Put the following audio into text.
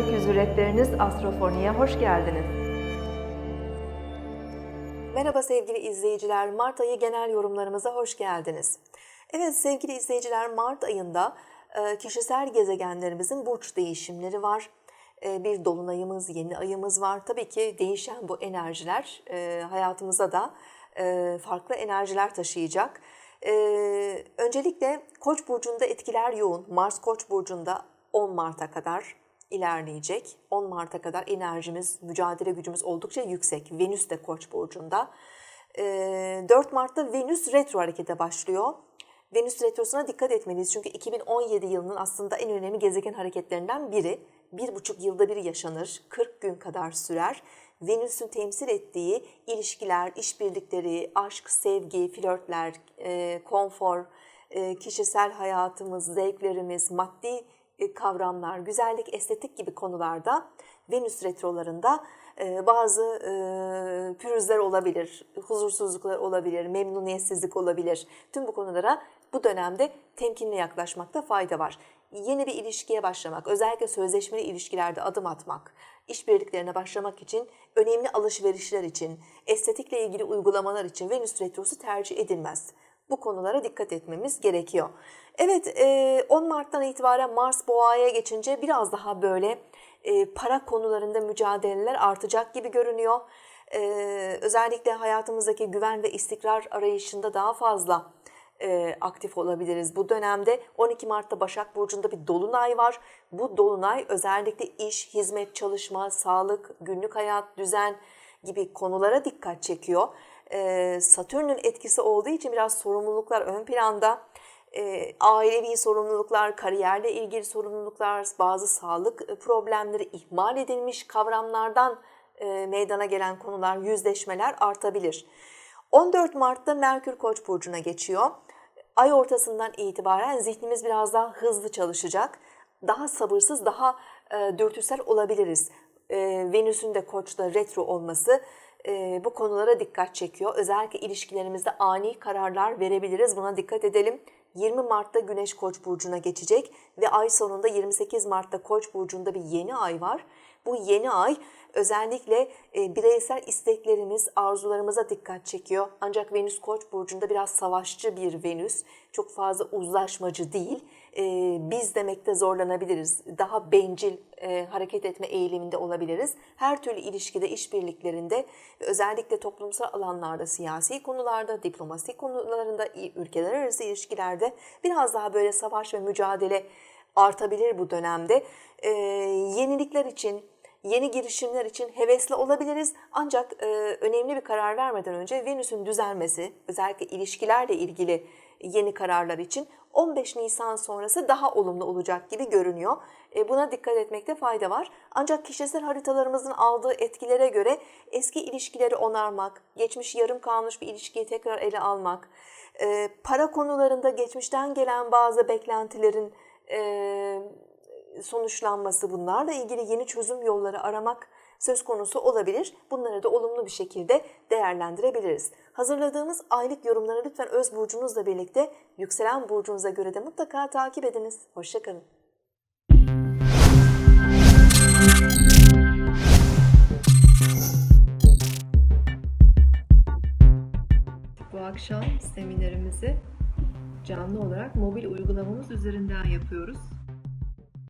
Cüretleriniz Astrofoni'ye hoş geldiniz. Merhaba sevgili izleyiciler, Mart ayı genel yorumlarımıza hoş geldiniz. Evet sevgili izleyiciler, Mart ayında e, kişisel gezegenlerimizin burç değişimleri var. E, Bir dolunayımız, yeni ayımız var. Tabii ki değişen bu enerjiler e, hayatımıza da farklı enerjiler taşıyacak. Öncelikle Koç burcunda etkiler yoğun. Mars Koç burcunda 10 Mart'a kadar ilerleyecek. 10 Mart'a kadar enerjimiz, mücadele gücümüz oldukça yüksek. Venüs de Koç burcunda. E, 4 Mart'ta Venüs retro harekete başlıyor. Venüs retrosuna dikkat etmeliyiz. Çünkü 2017 yılının aslında en önemli gezegen hareketlerinden biri. Bir buçuk yılda bir yaşanır, 40 gün kadar sürer. Venüs'ün temsil ettiği ilişkiler, işbirlikleri, aşk, sevgi, flörtler, e, konfor, e, kişisel hayatımız, zevklerimiz, maddi kavramlar, güzellik, estetik gibi konularda Venüs retrolarında e, bazı e, pürüzler olabilir, huzursuzluklar olabilir, memnuniyetsizlik olabilir. Tüm bu konulara bu dönemde temkinli yaklaşmakta fayda var. Yeni bir ilişkiye başlamak, özellikle sözleşmeli ilişkilerde adım atmak, işbirliklerine başlamak için, önemli alışverişler için, estetikle ilgili uygulamalar için Venüs retrosu tercih edilmez. Bu konulara dikkat etmemiz gerekiyor. Evet, e, 10 Mart'tan itibaren Mars Boğa'ya geçince biraz daha böyle e, para konularında mücadeleler artacak gibi görünüyor. E, özellikle hayatımızdaki güven ve istikrar arayışında daha fazla e, aktif olabiliriz. Bu dönemde 12 Mart'ta Başak Burcu'nda bir dolunay var. Bu dolunay özellikle iş, hizmet, çalışma, sağlık, günlük hayat, düzen gibi konulara dikkat çekiyor. Satürn'ün etkisi olduğu için biraz sorumluluklar ön planda. E, ailevi sorumluluklar, kariyerle ilgili sorumluluklar, bazı sağlık problemleri ihmal edilmiş kavramlardan e, meydana gelen konular, yüzleşmeler artabilir. 14 Mart'ta Merkür Koç burcuna geçiyor. Ay ortasından itibaren zihnimiz biraz daha hızlı çalışacak. Daha sabırsız, daha e, dürtüsel olabiliriz. E, Venüs'ün de Koç'ta retro olması e, bu konulara dikkat çekiyor. Özellikle ilişkilerimizde ani kararlar verebiliriz. Buna dikkat edelim. 20 Mart'ta Güneş Koç burcuna geçecek ve ay sonunda 28 Mart'ta Koç burcunda bir yeni ay var. Bu yeni ay özellikle e, bireysel isteklerimiz, arzularımıza dikkat çekiyor. Ancak Venüs Koç burcunda biraz savaşçı bir Venüs. Çok fazla uzlaşmacı değil. E, biz demekte zorlanabiliriz. Daha bencil e, hareket etme eğiliminde olabiliriz. Her türlü ilişkide, işbirliklerinde özellikle toplumsal alanlarda, siyasi konularda, diplomasi konularında, ülkeler arası ilişkilerde biraz daha böyle savaş ve mücadele artabilir bu dönemde. E, yenilikler için, yeni girişimler için hevesli olabiliriz. Ancak e, önemli bir karar vermeden önce Venüs'ün düzelmesi, özellikle ilişkilerle ilgili yeni kararlar için 15 Nisan sonrası daha olumlu olacak gibi görünüyor. E, buna dikkat etmekte fayda var. Ancak kişisel haritalarımızın aldığı etkilere göre eski ilişkileri onarmak, geçmiş yarım kalmış bir ilişkiyi tekrar ele almak, e, para konularında geçmişten gelen bazı beklentilerin e, sonuçlanması bunlarla ilgili yeni çözüm yolları aramak söz konusu olabilir. Bunları da olumlu bir şekilde değerlendirebiliriz. Hazırladığımız aylık yorumları lütfen öz burcunuzla birlikte yükselen burcunuza göre de mutlaka takip ediniz. Hoşçakalın. Bu akşam seminerimizi canlı olarak mobil uygulamamız üzerinden yapıyoruz.